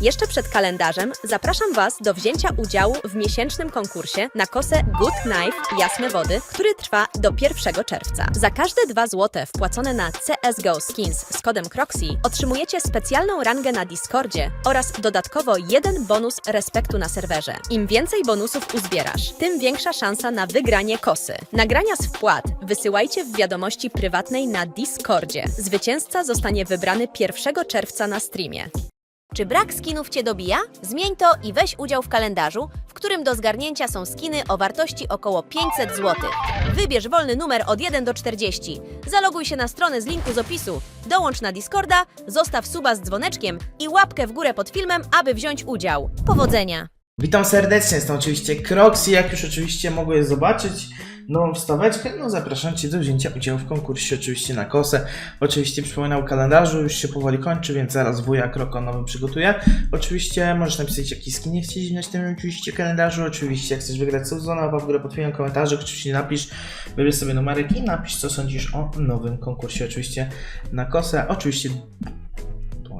Jeszcze przed kalendarzem zapraszam Was do wzięcia udziału w miesięcznym konkursie na kosę Good Knife Jasne Wody, który trwa do 1 czerwca. Za każde 2 zł wpłacone na CSGO Skins z kodem Croxy otrzymujecie specjalną rangę na Discordzie oraz dodatkowo jeden bonus respektu na serwerze. Im więcej bonusów uzbierasz, tym większa szansa na wygranie kosy. Nagrania z wpłat wysyłajcie w wiadomości prywatnej na Discordzie. Zwycięzca zostanie wybrany 1 czerwca na streamie. Czy brak skinów Cię dobija? Zmień to i weź udział w kalendarzu, w którym do zgarnięcia są skiny o wartości około 500 zł. Wybierz wolny numer od 1 do 40. Zaloguj się na stronę z linku z opisu, dołącz na Discorda, zostaw suba z dzwoneczkiem i łapkę w górę pod filmem, aby wziąć udział. Powodzenia! Witam serdecznie, jest to oczywiście Croxy, jak już oczywiście mogłeś zobaczyć nową wstaweczkę, no zapraszam Cię do wzięcia udziału w konkursie oczywiście na kosę. Oczywiście przypominam o kalendarzu, już się powoli kończy, więc zaraz wuja Kroko nowy przygotuje. Oczywiście możesz napisać jaki skin nie chcieć w tym oczywiście kalendarzu, oczywiście jak chcesz wygrać sezon, łap w górę pod filmem komentarze, oczywiście napisz, wybierz sobie numerek i napisz co sądzisz o nowym konkursie oczywiście na kosę. Oczywiście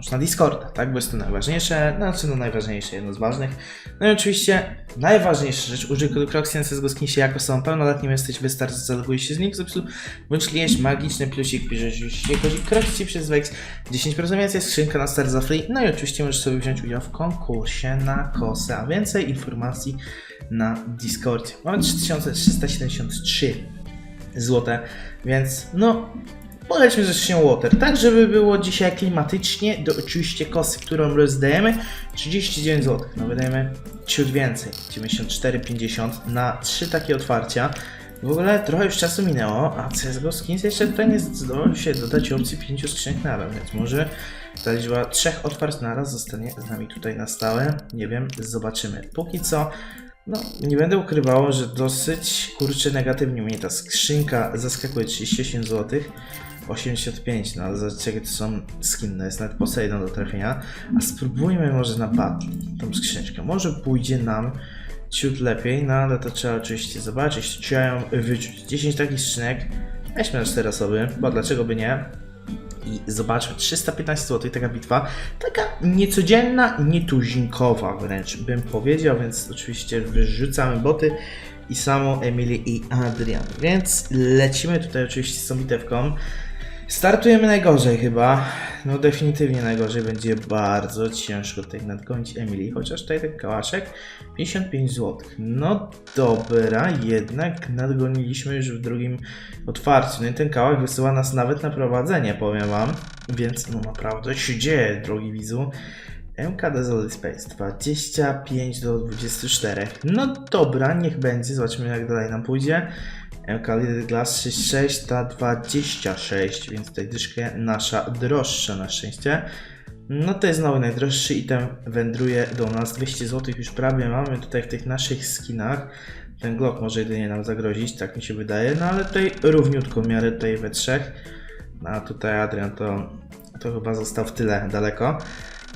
dołącz na Discorda, tak? Bo jest to najważniejsze, znaczy no najważniejsze, jedno z ważnych. No i oczywiście najważniejsza rzecz, użyj kodu Croxian z Goskinsie jako osobą pełnoletnią jesteś, wystarczy zalogujesz się z nich z opisu, bądź klikniesz magiczny plusik, piszesz oczywiście kodzik Croxy przez Wex, 10% więcej, skrzynka na start za free, no i oczywiście możesz sobie wziąć udział w konkursie na kosę, a więcej informacji na Discordzie. Mamy 3373 złote, więc no Polećmy ze Water, tak żeby było dzisiaj klimatycznie, do oczywiście kosy, którą rozdajemy, 39 zł, no wydajemy ciut więcej, 94,50 na 3 takie otwarcia. W ogóle trochę już czasu minęło, a CSGO Skins jeszcze tutaj nie zdecydował się dodać opcji 5 skrzynek naraz, więc może ta liczba 3 otwarć naraz zostanie z nami tutaj na stałe, nie wiem, zobaczymy. Póki co no, nie będę ukrywał, że dosyć kurczę negatywnie mnie ta skrzynka zaskakuje 38 zł. 85, no ale jakie to są skiny, jest nawet Poseidon do trafienia. A spróbujmy może na Battle tą skrzyneczkę. Może pójdzie nam ciut lepiej, no ale to trzeba oczywiście zobaczyć. Trzeba ją wyczuć. 10 takich skrzynek, weźmy na 4 osoby, bo dlaczego by nie? I zobaczmy, 315 zł, taka bitwa, taka niecodzienna, nietuzinkowa wręcz bym powiedział, więc oczywiście wyrzucamy boty i samą Emilię i Adrian. Więc lecimy tutaj oczywiście z tą bitewką. Startujemy najgorzej chyba. No definitywnie najgorzej będzie bardzo ciężko tutaj nadgonić Emily, chociaż tutaj ten kałaszek 55 zł. No dobra, jednak nadgoniliśmy już w drugim otwarciu. No i ten kałak wysyła nas nawet na prowadzenie, powiem wam. Więc no naprawdę się dzieje, drogi widzu. MKD Solid Space 25 do 24. No dobra, niech będzie, zobaczymy jak dalej nam pójdzie. Little Glass 66 ta 26, więc tutaj dyszkę nasza droższa na szczęście. No to jest znowu najdroższy item, wędruje do nas 200 zł już prawie mamy tutaj w tych naszych skinach. Ten Glock może jedynie nam zagrozić, tak mi się wydaje, no ale tutaj równiutko miarę tutaj we trzech. No a tutaj Adrian to, to chyba został w tyle daleko.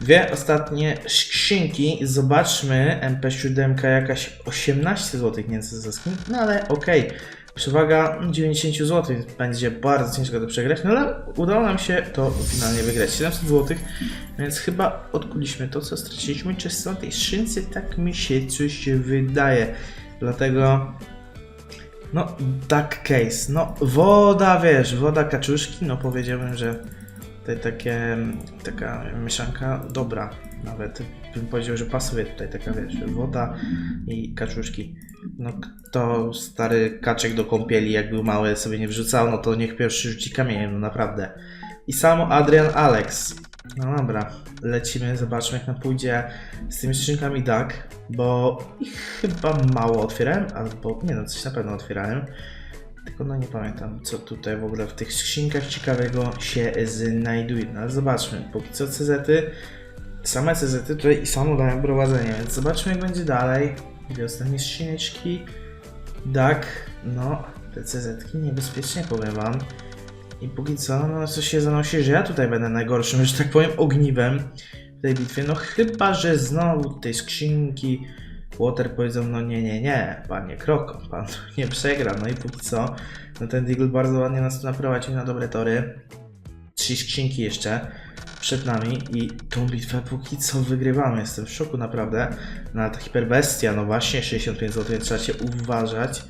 Dwie ostatnie skrzynki. Zobaczmy. MP7 jakaś 18 zł nieco za skin. No ale okej. Przewaga 90 zł, więc będzie bardzo ciężko to przegrać. No ale udało nam się to finalnie wygrać. 700 zł, więc chyba odkuliśmy to, co straciliśmy. Czy są tej skrzynce? Tak mi się coś wydaje. Dlatego no, duck case. No, woda, wiesz, woda kaczuszki, no powiedziałbym, że tutaj takie, taka mieszanka dobra. Nawet bym powiedział, że pasuje tutaj taka, wiesz, woda i kaczuszki. No, kto stary kaczek do kąpieli, jak był mały, sobie nie wrzucał, no to niech pierwszy rzuci kamieniem, no naprawdę. I samo Adrian Alex. No dobra, lecimy, zobaczmy jak nam pójdzie z tymi skrzynkami Duck, bo ich chyba mało otwierałem, albo nie no, coś na pewno otwierałem. Tylko no nie pamiętam, co tutaj w ogóle w tych skrzynkach ciekawego się znajduje. No ale zobaczmy, póki co CZ-y, same CZ-y tutaj i samo dają prowadzenie, więc zobaczmy jak będzie dalej. Dwie ostatnie skrzyneczki. Duck, no, te CZ-ki niebezpiecznie powiem wam. I póki co, no coś się zanosi, że ja tutaj będę najgorszym, że tak powiem, ogniwem w tej bitwie. No chyba, że znowu tej skrzynki Water powiedzą, no nie, nie, nie, panie Kroko, pan nie przegra. No i póki co, no ten Deagle bardzo ładnie nas tu naprowadził na dobre tory. Trzy skrzynki jeszcze. Przed nami i tą bitwę póki co wygrywamy. Jestem w szoku naprawdę. Na ta hiperbestia, no właśnie 65 zł, trzeba się uważać.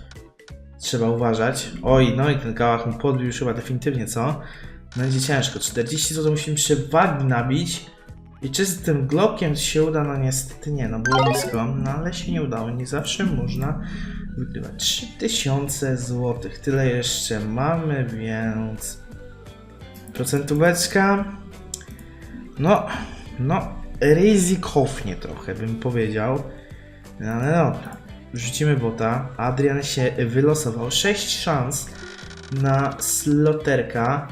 Trzeba uważać. Oj, no i ten kałach mu podbił już chyba definitywnie, co? Będzie ciężko. 40 zł musimy przewagi nabić. I czy z tym Glockiem się uda? No niestety nie, no było blisko, no ale się nie udało. Nie zawsze można wygrywać. 3000 zł. Tyle jeszcze mamy, więc... Procentóweczka... No, no, ryzykownie trochę bym powiedział. No ale dobra. Rzucimy bota. Adrian się wylosował. 6 szans na sloterka.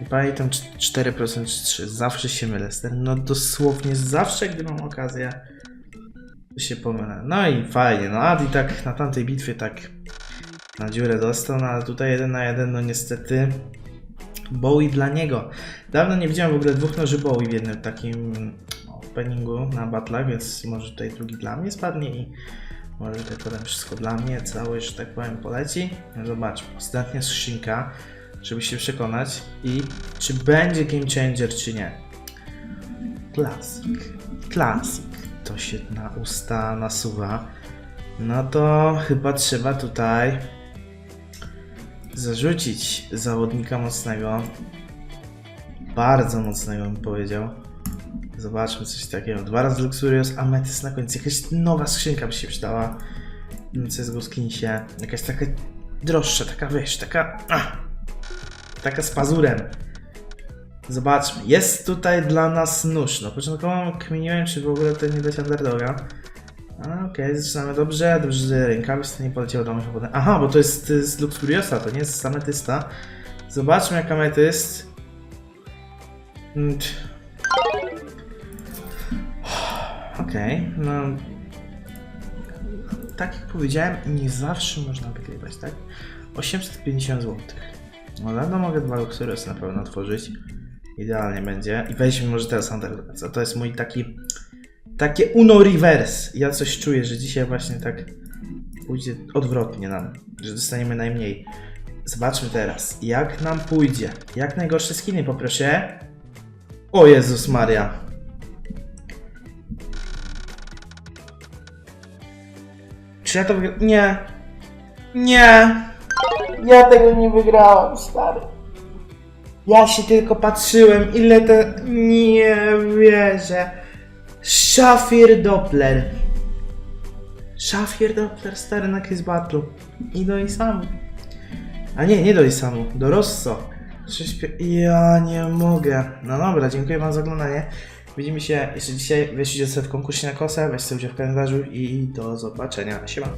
I pamiętam cz- 4% czy 3. Zawsze się mylę. Stary. No dosłownie zawsze, gdy mam okazję, się pomylę. No i fajnie. No Adi tak na tamtej bitwie tak na dziurę dostał, no ale tutaj jeden na jeden, no niestety Bowie dla niego. Dawno nie widziałem w ogóle dwóch noży Bowie w jednym takim openingu na battlach, więc może tutaj drugi dla mnie spadnie i może tutaj potem wszystko dla mnie, całe, że tak powiem, poleci. No zobaczmy, ostatnia skrzynka, żeby się przekonać i czy będzie game changer, czy nie. Klasyk, klasyk, to się na usta nasuwa. No to chyba trzeba tutaj zarzucić zawodnika mocnego. Bardzo mocnego bym powiedział. Zobaczmy coś takiego. Dwa razy Luxurious, Amethyst na końcu. Jakaś nowa skrzynka by się przydała. W skinsie. Jakaś taka droższa, taka wiesz, taka... Ah, taka z pazurem. Zobaczmy. Jest tutaj dla nas nóż. No początkowo kminiłem, czy w ogóle to nie dać underdoga. Okej, zaczynamy dobrze. Dobrze, że rękawic nie poleciało do moich. Aha, bo to jest z Luxuriosa, to nie jest z Ametysta. Zobaczmy jak Ametyst. Okej, no. Tak jak powiedziałem, nie zawsze można wygrywać, tak? 850 zł. No dawno mogę dwa Luxurios na pewno otworzyć. Idealnie będzie. I weźmy może teraz Underdoga. To jest mój taki takie Uno Reverse. Ja coś czuję, że dzisiaj właśnie tak pójdzie odwrotnie nam, że dostaniemy najmniej. Zobaczmy teraz, jak nam pójdzie. Jak najgorsze skiny poproszę. O Jezus Maria. Czy ja to wygra... Nie. Nie. Ja tego nie wygrałem, stary. Ja się tylko patrzyłem, ile to... Nie wierzę. Szafir Doppler. Szafir Doppler, stary na Kiss Battle. I do Isamu. A nie, nie do Isamu, do Rosso. Ja nie mogę. No dobra, dziękuję wam za oglądanie. Widzimy się jeszcze dzisiaj. Weźcie w konkursie na kosę, weźcie udział w kalendarzu i do zobaczenia. Siema.